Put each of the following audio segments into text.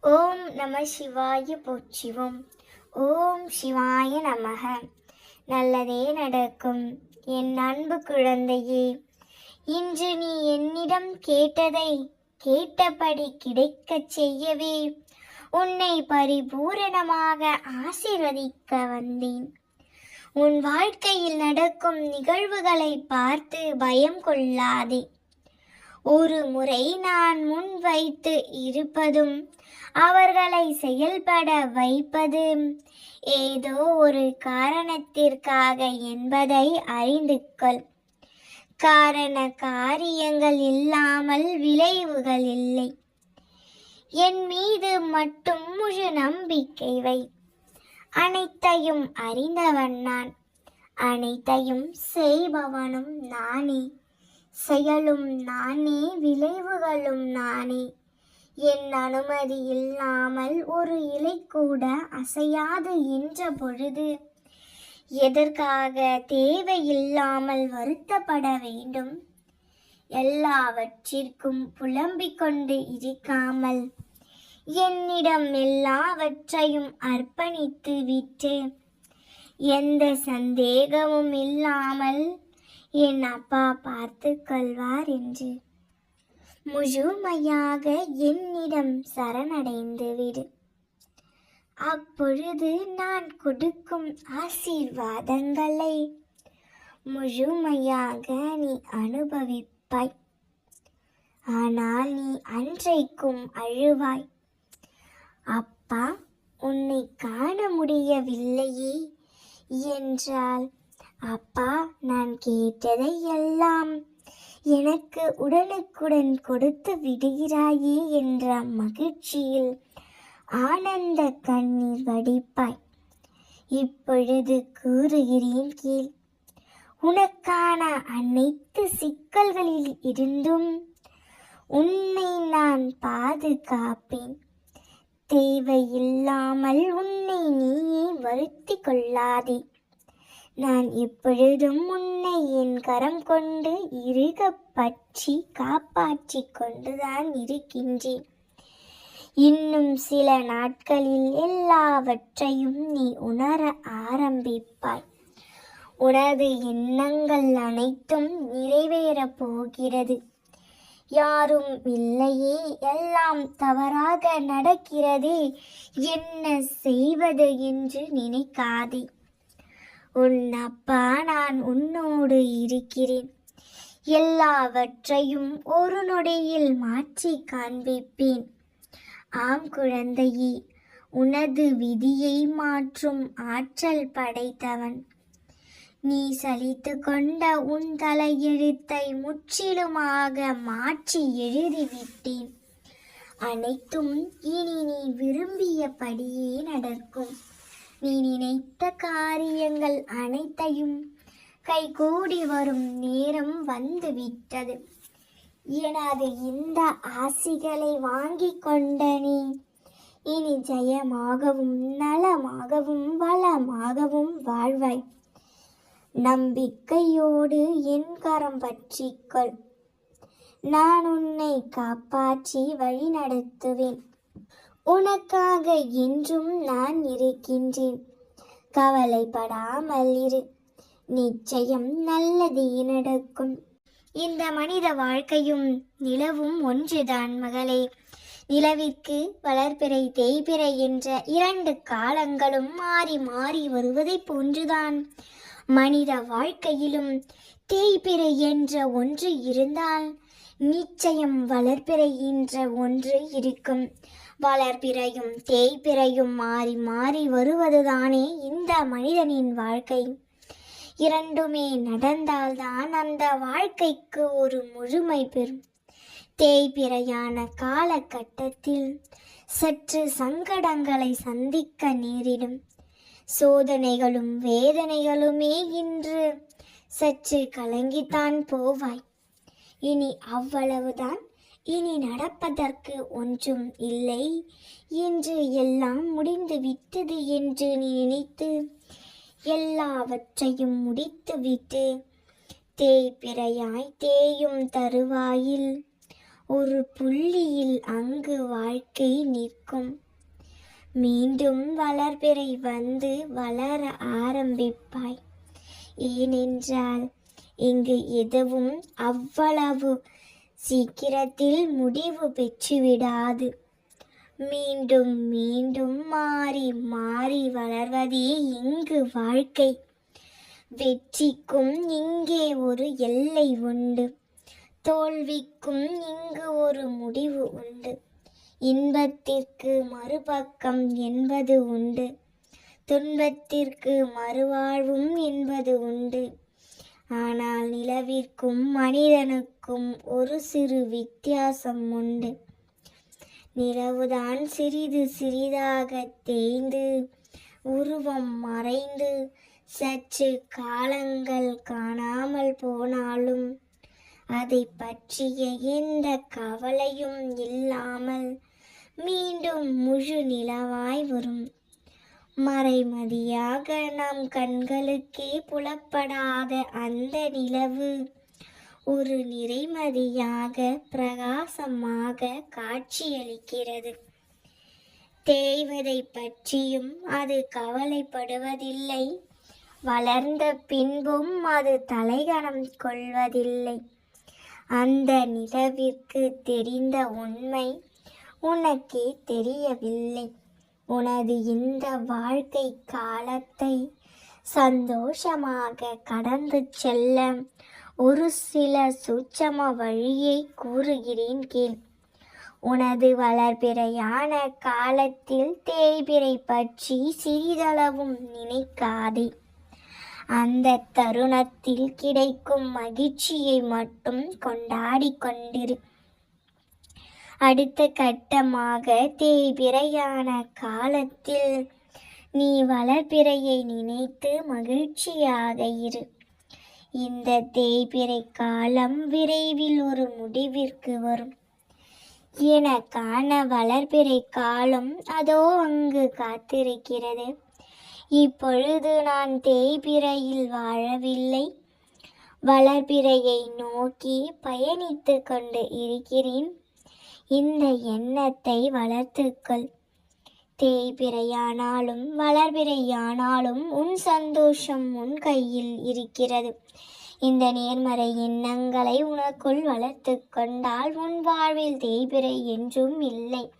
ஓம் நம சிவாய போற்றிவோம். ஓம் சிவாய நமக. நல்லதே நடக்கும். என் அன்பு குழந்தையே இன்று நீ என்னிடம் கேட்டதை கேட்டபடி கிடைக்கச் செய்யவே உன்னை பரிபூரணமாக ஆசீர்வதிக்க வந்தேன். உன் வாழ்க்கையில் நடக்கும் நிகழ்வுகளை பார்த்து பயம் கொள்ளாதே. ஒரு முறை நான் முன் வைத்து இருப்பதும் அவர்களை செயல்பட வைப்பதும் ஏதோ ஒரு காரணத்திற்காக என்பதை அறிந்து கொள். காரண காரியங்கள் இல்லாமல் விளைவுகள் இல்லை. என் மீது மட்டும் முழு நம்பிக்கை வை. அனைத்தையும் அறிந்தவன் நான். அனைத்தையும் செய்பவனும் நானே. செயலும் நானே விளைவுகளும் நானே. என் அனுமதி இல்லாமல் ஒரு இலை கூட அசையாது என்ற பொழுது எதற்காக தேவையில்லாமல் வருத்தப்பட வேண்டும்? எல்லாவற்றிற்கும் புலம்பிக் கொண்டு இருக்காமல் என்னிடம் எல்லாவற்றையும் அர்ப்பணித்து விட்டு எந்த சந்தேகமும் இல்லாமல் என் அப்பா பார்த்து கொள்வார் என்று. முழுமையாக என்னிடம் சரணடைந்து விடு. அப்பொழுது நான் கொடுக்கும் ஆசீர்வாதங்களை முழுமையாக நீ அனுபவிப்பாய். ஆனால் நீ அன்றைக்கும் அழுவாய். அப்பா உன்னை காண முடியவில்லையே என்றால் அப்பா நான் கேட்டதை எல்லாம் எனக்கு உடனுக்குடன் கொடுத்து விடுகிறாயே என்ற மகிழ்ச்சியில் ஆனந்த கண்ணீர் வடிப்பாய். இப்பொழுது கூறுகிறேன் கீழ் உனக்கான அனைத்து சிக்கல்களில் இருந்தும் உன்னை நான் பாதுகாப்பேன். தேவையில்லாமல் உன்னை நீயே வருத்தி கொள்ளாதே. நான் எப்பொழுதும் உன்னை என் கரம் கொண்டு இறுக பற்றி காப்பாற்றி கொண்டுதான் இருக்கின்றேன். இன்னும் சில நாட்களில் எல்லாவற்றையும் நீ உணர ஆரம்பிப்பாய். உனது எண்ணங்கள் அனைத்தும் நிறைவேறப் போகிறது. யாரும் இல்லையே எல்லாம் தவறாக நடக்கிறதே. என்ன செய்வது என்று நினைக்காதே. உன் அப்பா நான் உன்னோடு இருக்கிறேன். எல்லாவற்றையும் ஒரு நொடியில் மாற்றி காண்பிப்பேன். ஆம் குழந்தையே உனது விதியை மாற்றும் ஆற்றல் படைத்தவன். நீ சலித்து கொண்ட உன் தலையெழுத்தை முற்றிலுமாக மாற்றி எழுதிவிட்டேன். அனைத்தும் இனி நீ விரும்பியபடியே நடக்கும். நீ நினைத்த காரியங்கள் அனைத்தையும் கைகூடி வரும் நேரம் வந்துவிட்டது. எனது இந்த ஆசிகளை வாங்கி கொண்ட நீ இனி ஜெயமாகவும் நலமாகவும் வளமாகவும் வாழ்வாய். நம்பிக்கையோடு என் கரம் பற்றிக்கொள். நான் உன்னை காப்பாற்றி வழி நடத்துவேன் உனக்காக என்றும் நான் இருக்கின்றேன். கவலைப்படாமல் இரு. நிச்சயம் நல்லதே நடக்கும். இந்த மனித வாழ்க்கையும் நிலவும் ஒன்றுதான் மகளே. நிலவிற்கு வளர்பிறை தேய்பிறை என்ற இரண்டு காலங்களும் மாறி மாறி வருவதைப் போன்றுதான். மனித வாழ்க்கையிலும் தேய்பிறை என்ற ஒன்று இருந்தால் நிச்சயம் வளர்பிறை என்ற ஒன்று இருக்கும். வளர்பிறையும் தேய்பிறையும் மாறி மாறி வருவதுதானே இந்த மனிதனின் வாழ்க்கை. இரண்டுமே நடந்தால்தான் அந்த வாழ்க்கைக்கு ஒரு முழுமை பெறும். தேய்பிறையான காலகட்டத்தில் சற்று சங்கடங்களை சந்திக்க நேரிடும். சோதனைகளும் வேதனைகளுமே இன்று சற்று கலங்கித்தான் போவாய். இனி அவ்வளவுதான். இனி நடப்பதற்கு ஒன்றும் இல்லை. என்று எல்லாம் முடிந்து விட்டது என்று நீ நினைத்து எல்லாவற்றையும் முடித்துவிட்டு தேய்பிறையாய் தேயும் தருவாயில். ஒரு புள்ளியில் அங்கு வாழ்க்கை நிற்கும். மீண்டும் வளர்பிறை வந்து வளர ஆரம்பிப்பாய். ஏனென்றால் இங்கு எதுவும் அவ்வளவு சீக்கிரத்தில் முடிவு பெற்றுவிடாது. மீண்டும் மீண்டும் மாறி மாறி வளர்வதே இங்கு வாழ்க்கை. வெற்றிக்கும் இங்கே ஒரு எல்லை உண்டு. தோல்விக்கும் இங்கு ஒரு முடிவு உண்டு. இன்பத்திற்கு மறுபக்கம் என்பது உண்டு. துன்பத்திற்கு மறுவாழ்வும் என்பது உண்டு. ஆனால் நிலவிற்கும் மனிதனுக்கும் ஒரு சிறு வித்தியாசம் உண்டு. நிலவுதான் சிறிது சிறிதாக தேய்ந்து உருவம் மறைந்து சற்று காலங்கள் காணாமல் போனாலும் அதை பற்றிய எந்த கவலையும் இல்லாமல் மீண்டும் முழு நிலவாய் வரும். மறைமதியாக நம் கண்களுக்கே புலப்படாத அந்த நிலவு ஒரு நிறைமதியாக பிரகாசமாக காட்சியளிக்கிறது. தேய்வதை பற்றியும் அது கவலைப்படுவதில்லை. வளர்ந்த பின்பும் அது தலைகணம் கொள்வதில்லை. அந்த நிலவிற்கு தெரிந்த உண்மை உனக்கே தெரியவில்லை. உனது இந்த வாழ்க்கை காலத்தை சந்தோஷமாக கடந்து செல்ல ஒரு சில சூட்சம வழியை கூறுகிறேன் கேள். உனது வளர்பிறையான காலத்தில் தேய்பிறை பற்றி சிறிதளவும் நினைக்காதே. அந்த தருணத்தில் கிடைக்கும் மகிழ்ச்சியை மட்டும் கொண்டாடி கொண்டிரு. அடுத்த கட்டமாக தேய்பிறையான காலத்தில் நீ வளர்பிறையை நினைத்து மகிழ்ச்சியாக இரு. இந்த தேய்பிறை காலம் விரைவில் ஒரு முடிவிற்கு வரும். எனக்கான வளர்பிறை காலம் அதோ அங்கு காத்திருக்கிறது. இப்பொழுது நான் தேய்பிறையில் வாழவில்லை. வளர்பிறையை நோக்கி பயணித்து கொண்டு இருக்கிறேன். இந்த எண்ணத்தை வளர்த்துக்கொள் தேய்பிறையானாலும் வளர்பிறையானாலும் உன் சந்தோஷம் உன் கையில் இருக்கிறது. இந்த நேர்மறை எண்ணங்களை உனக்குள் வளர்த்து கொண்டால் உன் வாழ்வில் தேய்பிறை என்றும் இல்லை.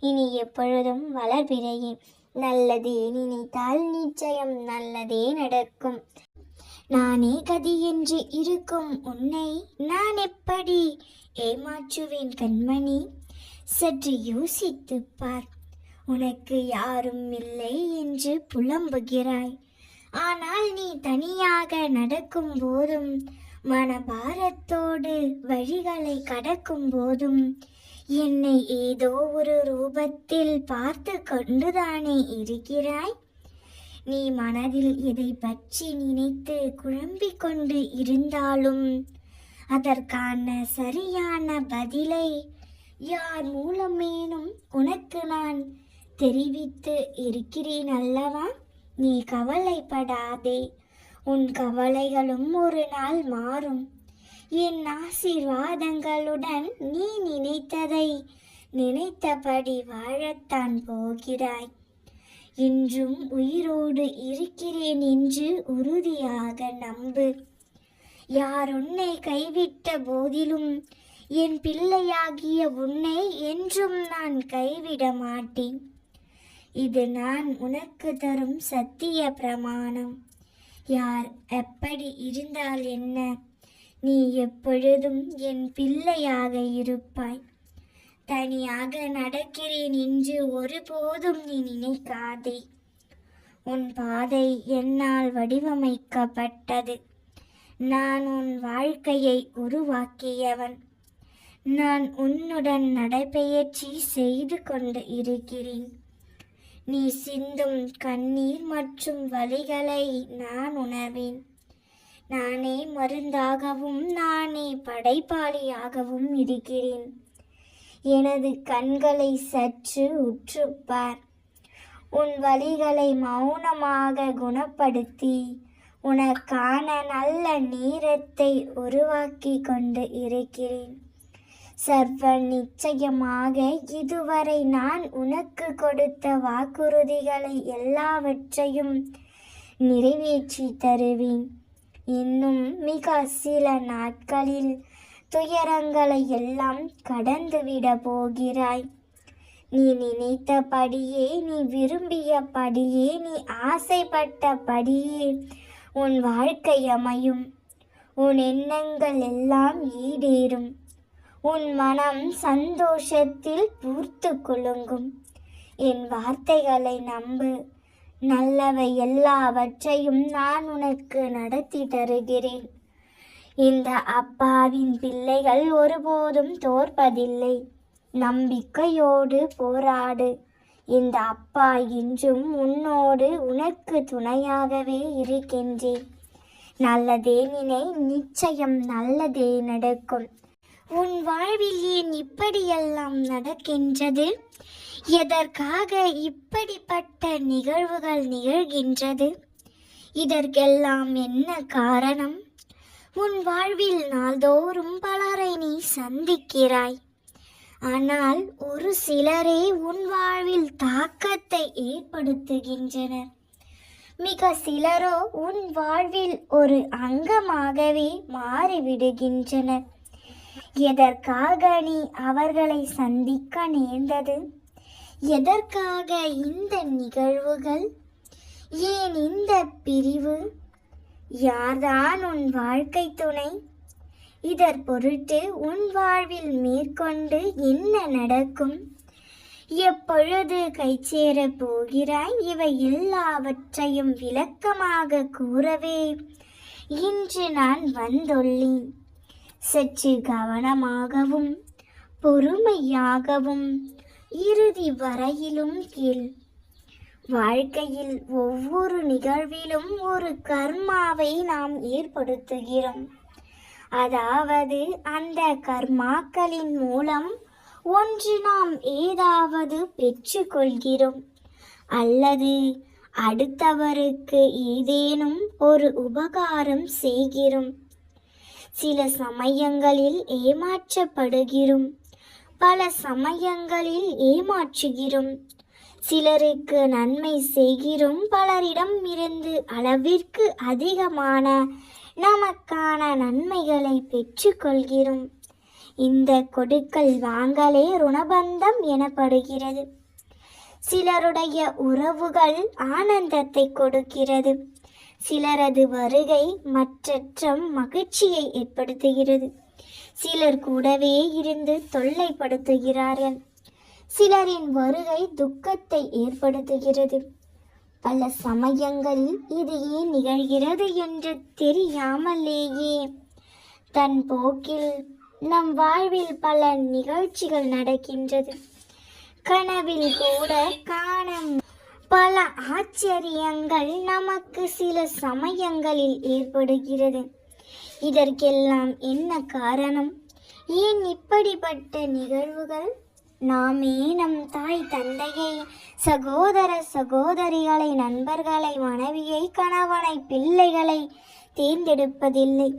இனி எப்பொழுதும் வளர்பிறையே நல்லதே நினைத்தால் நிச்சயம் நல்லதே நடக்கும். நானே கதி என்று இருக்கும் உன்னை நான் எப்படி ஏமாற்றுவேன் கண்மணி? சற்று யோசித்துப் பார் உனக்கு யாரும் இல்லை என்று புலம்புகிறாய். ஆனால் நீ தனியாக நடக்கும் போதும் மனபாரத்தோடு வழிகளை கடக்கும் போதும் என்னை ஏதோ ஒரு ரூபத்தில் பார்த்து கொண்டுதானே இருக்கிறாய். நீ மனதில் எதை பற்றி நினைத்து குழம்பிக் கொண்டு இருந்தாலும் அதற்கான சரியான பதிலை யார் மூலமேனும் உனக்கு நான் தெரிவித்து இருக்கிறேன் அல்லவா? நீ கவலைப்படாதே. உன் கவலைகளும் ஒரு நாள் மாறும். என் ஆசீர்வாதங்களுடன் நீ நினைத்ததை நினைத்தபடி வாழத்தான் போகிறாய். இன்றும் உயிரோடு இருக்கிறேன் என்று உறுதியாக நம்பு. யார் உன்னை கைவிட்ட போதிலும் என் பிள்ளையாகிய உன்னை என்றும் நான் கைவிட மாட்டேன். இது நான் உனக்கு தரும் சத்திய பிரமாணம். யார் எப்படி இருந்தால் என்ன? நீ எப்பொழுதும் என் பிள்ளையாக இருப்பாய். தனியாக நடக்கிறேன் என்று ஒருபோதும் நீ நினைக்காதே. உன் பாதை என்னால் வடிவமைக்கப்பட்டது. நான் உன் வாழ்க்கையை உருவாக்கியவன். நான் உன்னுடன் நடைபெயர்ச்சி செய்து கொண்டு இருக்கிறேன். நீ சிந்தும் கண்ணீர் மற்றும் வலிகளை நான் உணர்வேன். நானே மருந்தாகவும் நானே படைப்பாளியாகவும் இருக்கிறேன். எனது கண்களை சற்று உற்றுப்பார் உன் வழிகளை மௌனமாக குணப்படுத்தி உனக்கான நல்ல நேரத்தை உருவாக்கி கொண்டு இருக்கிறேன். சர்வ நிச்சயமாக இதுவரை நான் உனக்கு கொடுத்த வாக்குறுதிகளை எல்லாவற்றையும் நிறைவேற்றி தருவேன். இன்னும் மிக சில நாட்களில் துயரங்களை எல்லாம் கடந்துவிட போகிறாய். நீ நினைத்தபடியே நீ விரும்பியபடியே நீ ஆசைப்பட்டபடியே உன் வாழ்க்கை அமையும். உன் எண்ணங்கள் எல்லாம் ஈடேறும். உன் மனம் சந்தோஷத்தில் பூர்த்து குலுங்கும். என் வார்த்தைகளை நம்பு. நல்லவை எல்லாவற்றையும் நான் உனக்கு நடத்தி தருகிறேன். இந்த அப்பாவின் பிள்ளைகள் ஒருபோதும் தோற்பதில்லை. நம்பிக்கையோடு போராடு. இந்த அப்பா இன்றும் உன்னோடு உனக்கு துணையாகவே இருக்கின்றேன். நல்லதே நினை நிச்சயம் நல்லதே நடக்கும். உன் வாழ்வில் ஏன் இப்படியெல்லாம் நடக்கின்றது? எதற்காக இப்படிப்பட்ட நிகழ்வுகள் நிகழ்கின்றது? இதற்கெல்லாம் என்ன காரணம்? உன் வாழ்வில் நாள்தோறும் பலரை நீ சந்திக்கிறாய். ஆனால் ஒரு சிலரே உன் வாழ்வில் தாக்கத்தை ஏற்படுத்துகின்றனர். மிக சிலரோ உன் வாழ்வில் ஒரு அங்கமாகவே மாறிவிடுகின்றனர். எதற்காக நீ அவர்களை சந்திக்க நேர்ந்தது? எதற்காக இந்த நிகழ்வுகள்? ஏன் இந்த பிரிவு? யார்தான் உன் வாழ்க்கை துணை? இதற் பொருட்டு உன் வாழ்வில் மேற்கொண்டு என்ன நடக்கும்? எப்பொழுது கைச்சேரப் போகிறாய்? இவை எல்லாவற்றையும் விளக்கமாக கூறவே இன்று நான் வந்துள்ளேன். சற்று கவனமாகவும் பொறுமையாகவும் இறுதி வரையிலும் கீழ் வாழ்க்கையில் ஒவ்வொரு நிகழ்விலும் ஒரு கர்மாவை நாம் ஏற்படுத்துகிறோம். அதாவது அந்த கர்மாக்களின் மூலம் ஒன்று நாம் ஏதாவது பெற்றுக்கொள்கிறோம். அல்லது அடுத்தவருக்கு ஏதேனும் ஒரு உபகாரம் செய்கிறோம். சில சமயங்களில் ஏமாற்றப்படுகிறோம். பல சமயங்களில் ஏமாற்றுகிறோம். சிலருக்கு நன்மை செய்கிறோம். பலரிடம் இருந்து அளவிற்கு அதிகமான நமக்கான நன்மைகளை பெற்றுக்கொள்கிறோம். இந்த கொடுக்கல் வாங்கலே ருணபந்தம் எனப்படுகிறது. சிலருடைய உறவுகள் ஆனந்தத்தை கொடுக்கிறது. சிலரது வருகை மற்றற்றம் மகிழ்ச்சியை ஏற்படுத்துகிறது. சிலர் கூடவே இருந்து தொல்லைப்படுத்துகிறார்கள். சிலரின் வருகை துக்கத்தை ஏற்படுத்துகிறது. பல சமயங்களில் இது ஏன் நிகழ்கிறது என்று தெரியாமலேயே. தன் போக்கில் நம் வாழ்வில் பல நிகழ்ச்சிகள் நடக்கின்றது. கனவில் கூட காண பல ஆச்சரியங்கள் நமக்கு சில சமயங்களில் ஏற்படுகிறது. இதற்கெல்லாம் என்ன காரணம்? ஏன் இப்படிப்பட்ட நிகழ்வுகள்? நாமே நம் தாய் தந்தையை சகோதர சகோதரிகளை நண்பர்களை மனைவியை கணவனை பிள்ளைகளை தேர்ந்தெடுப்பதில்லை.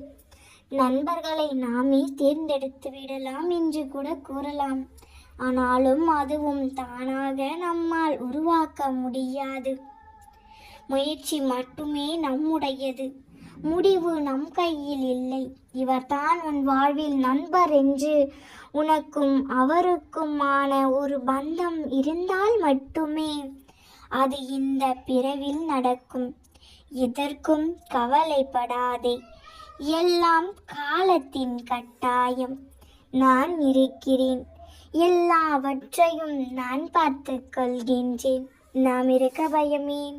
நண்பர்களை நாமே தேர்ந்தெடுத்து விடலாம் என்று கூட கூறலாம். ஆனாலும் அதுவும் தானாக நம்மால் உருவாக்க முடியாது. முயற்சி மட்டுமே நம்முடையது. முடிவு நம் கையில் இல்லை. இவர்தான் உன் வாழ்வில் நண்பர் என்று உனக்கும் அவருக்குமான ஒரு பந்தம் இருந்தால் மட்டுமே அது இந்த பிறவில் நடக்கும். எதற்கும் கவலைப்படாதே. எல்லாம் காலத்தின் கட்டாயம். நான் இருக்கிறேன். எல்லாவற்றையும் நான் பார்த்துக் கொள்கின்றேன் நாம் இருக்க பயமேன்